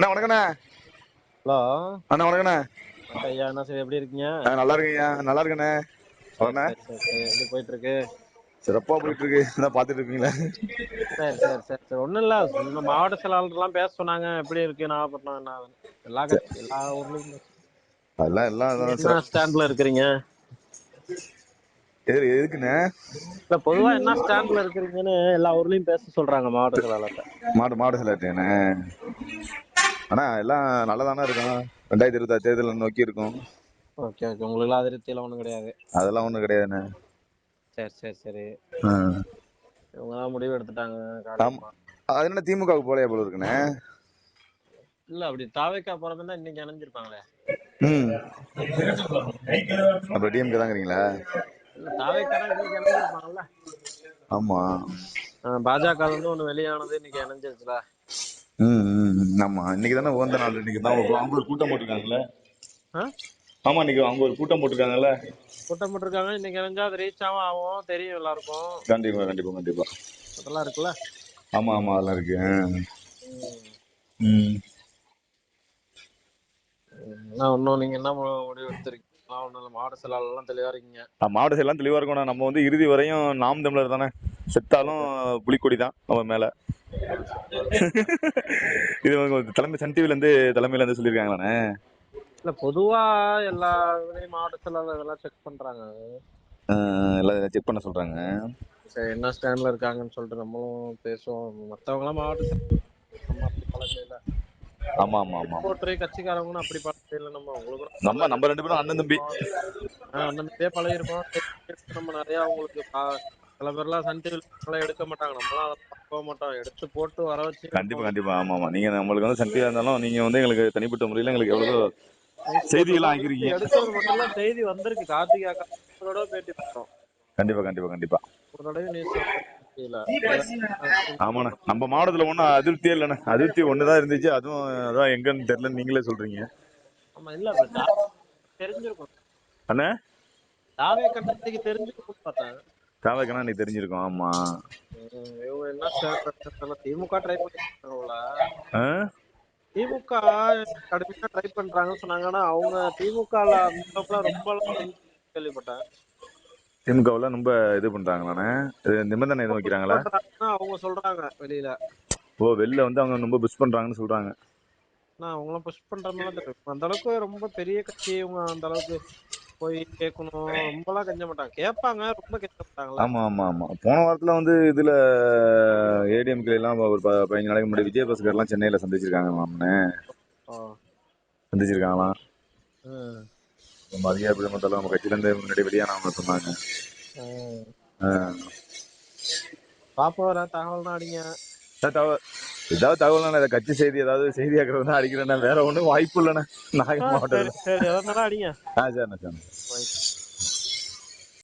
அண்ணா வணக்கண்ணே ஹலோ. அண்ணா வணக்கண்ணே ஐயா என்ன சார் எப்படி இருக்கீங்க? நல்லா இருக்கீங்க நல்லா இருக்கண்ணே. அண்ணே. எப்படி போயிட்டு இருக்கு சிறப்பா போயிட்டு இருக்கு அதான் பாத்துட்டு இருக்கீங்களா சரி சரி சரி சரி. ஒண்ணும் இல்ல. இந்த மாவட்ட செயலாளர் எல்லாம் பேச சொன்னாங்க. எப்படி இருக்கு நாகப்பட்டினம் என்ன எல்லா கட்சி எல்லா ஊர்லயும் அதெல்லாம் எல்லாம் என்ன. ஸ்டாண்ட்ல இருக்கிறீங்க? எது எதுக்குண்ணே? இல்ல பொதுவா என்ன ஸ்டாண்ட்ல இருக்கிறீங்கன்னு எல்லா ஊர்லயும் பேச சொல்றாங்க மாவட்ட செயலாளர்கிட்ட. மாடு மாடு சிலட்டேண்ணே அண்ணா எல்லாம் நல்லதானே இருக்கும் ரெண்டாயிரத்தி இருபத்தாறு தேர்தல் நோக்கி இருக்கும். Okay okay. உங்களுக்கு அதிருப்தியெல்லாம் ஒண்ணும் கிடையாது. அதெல்லாம் ஒண்ணும் கிடையாதுண்ணே. சரி சரி சரி. இவங்க தான் முடிவு எடுத்துட்டாங்க. அது என்ன திமுகவுக்கு போலையா போல இருக்குண்ணே? இல்ல அப்படி தாவைக்கா போறதுன்னா இன்னைக்கு இணைஞ்சிருப்பாங்களே ம். அப்ப டிஎம்கே தாங்கிறீங்களா? இல்ல தாவைக்கானா இன்னைக்கு இணைஞ்சிருப்பாங்கல்ல ஆமா. பாஜக வந்து ஒண்ணு வெளியானது இன்னைக்கு இணைஞ்சிருச்சுல. ஆமா இன்னைக்கு தானே உகந்த நாள். இன்னைக்கு தான் அவங்க ஒரு கூட்டம் போட்டிருக்காங்கல்ல? ஆமா இன்னைக்கு அவங்க ஒரு கூட்டம் போட்டிருக்காங்கல்ல? கூட்டம் போட்டிருக்காங்க. இன்னைக்கு இணைஞ்சா அது ரீச் ஆகும் ஆகும். தெரியும் எல்லாருக்கும். கண்டிப்பா கண்டிப்பா கண்டிப்பா. அதெல்லாம் இருக்குல்ல? ஆமா ஆமா அதெல்லாம் இருக்கு. ஆ. ம். ம். என்ன ஒன்றும் நீங்க என்ன முடிவு எடுத்திருக்கீங்க மாவட்ட செயலாளர் எல்லாம் தெளிவா இருக்கீங்க. மாவட்ட எல்லாம் தெளிவா இருக்கணும். நம்ம வந்து இறுதி வரையும் நாம் தமிழர் தானே. செத்தாலும் புலிக்கொடி தான் அவன் மேல. இது தலைமை சன் டிவில இருந்து தலைமையில இருந்து சொல்லியிருக்காங்களாண்ணே? இல்ல பொதுவா எல்லா இதுலயும் மாவட்ட செயலாளர் இதெல்லாம் செக் பண்றாங்க. எல்லாம் செக் பண்ண சொல்றாங்க. சரி என்ன ஸ்டாண்ட்ல இருக்காங்கன்னு சொல்லிட்டு நம்மளும் பேசுவோம். மத்தவங்க எல்லாம் மாவட்ட ஆமா ஆமா ஆமா. போட்டு கட்சிக்காரங்களும் அப்படி இல்லை நம்ம. உங்களுக்கு நம்ம நம்ம ரெண்டு பேரும் அண்ணன் தம்பி. அந்த மாதிரியே பழகிருக்கோம். நம்ம நிறைய அவங்களுக்கு சில பேர்லாம் சன் டிவில எடுக்க மாட்டாங்க. நம்மளாம் போக மாட்டோம். எடுத்து போட்டு வர வச்சு கண்டிப்பா கண்டிப்பா. ஆமா ஆமா. நீங்க நம்மளுக்கு வந்து சன் டிவியா இருந்தாலும் நீங்க வந்து எங்களுக்கு தனிப்பட்ட முறையில எங்களுக்கு எவ்வளவு செய்திகள்லாம் ஆக்கிருக்கீங்க. எடுத்தது மட்டும் இல்ல செய்தி வந்திருக்கு. கார்த்திகா தடவை பேட்டி பார்த்தோம் கண்டிப்பா கண்டிப்பா கண்டிப்பா. ஒரு தடவை நியூஸ் ஆமாண்ணே. நம்ம மாவட்டத்துல ஒண்ணும் அதிருப்தியே இல்லைண்ணே. அதிருப்தி ஒண்ணுதான் இருந்துச்சு. அதுவும் அதான் எங்கன்னு தெரியல நீங்களே சொல்றீங்க. அண்ணே? தெரிஞ்சிருக்கும் பார்த்தேன் காவக்கனா நீ தெரிஞ்சிருக்கோம் ஆமா. இவங்க என்ன திமுக ட்ரை பண்ணிருக்காங்களா? திமுக கடுமையா ட்ரை பண்றாங்கன்னு சொன்னாங்க ஆனா அவங்க திமுகல ரொம்ப கேள்விப்பட்டேன். திமுகவுல ரொம்ப இது பண்றாங்களாண்ணே? இது நிபந்தனை எதுவும் வைக்கிறாங்களா? அவங்க சொல்றாங்க வெளியில. ஓ வெளில வந்து அவங்க ரொம்ப புஷ் பண்றாங்கன்னு சொல்றாங்க. நான் அவங்களாம் புஷ் பண்ற மாதிரி தெரியும் அந்த அளவுக்கு ரொம்ப பெரிய கட்சி இவங்க அந்த அளவுக்கு போய் கேட்கணும் ரொம்பலாம் கெஞ்ச மாட்டாங்க. கேட்பாங்க ரொம்ப கெஞ்ச மாட்டாங்களா? ஆமா ஆமா ஆமா. போன வாரத்துல வந்து இதுல ஏடிஎம்கே எல்லாம் ஒரு பதினஞ்சு நாளைக்கு முன்னாடி விஜயபாஸ்கர் எல்லாம் சென்னையில சந்திச்சிருக்காங்க மாமனே. சந்திச்சிருக்காங்களாம். நம்ம அதிகார மொத்தம் நம்ம கட்சியில இருந்து முன்னாடி வெளியானவங்க சொன்னாங்க. பாப்போம் தகவல் தான் அடிங்க. தகவல் ஏதாவது தகவல் இதை கட்சி செய்தி ஏதாவது செய்தியாக்குறது தான் அடிக்கிறேன்னா வேற ஒண்ணும் வாய்ப்பு இல்லைண்ணே. நாகை மாவட்டத்தில். ஆ சரிண்ணே சரிண்ணே.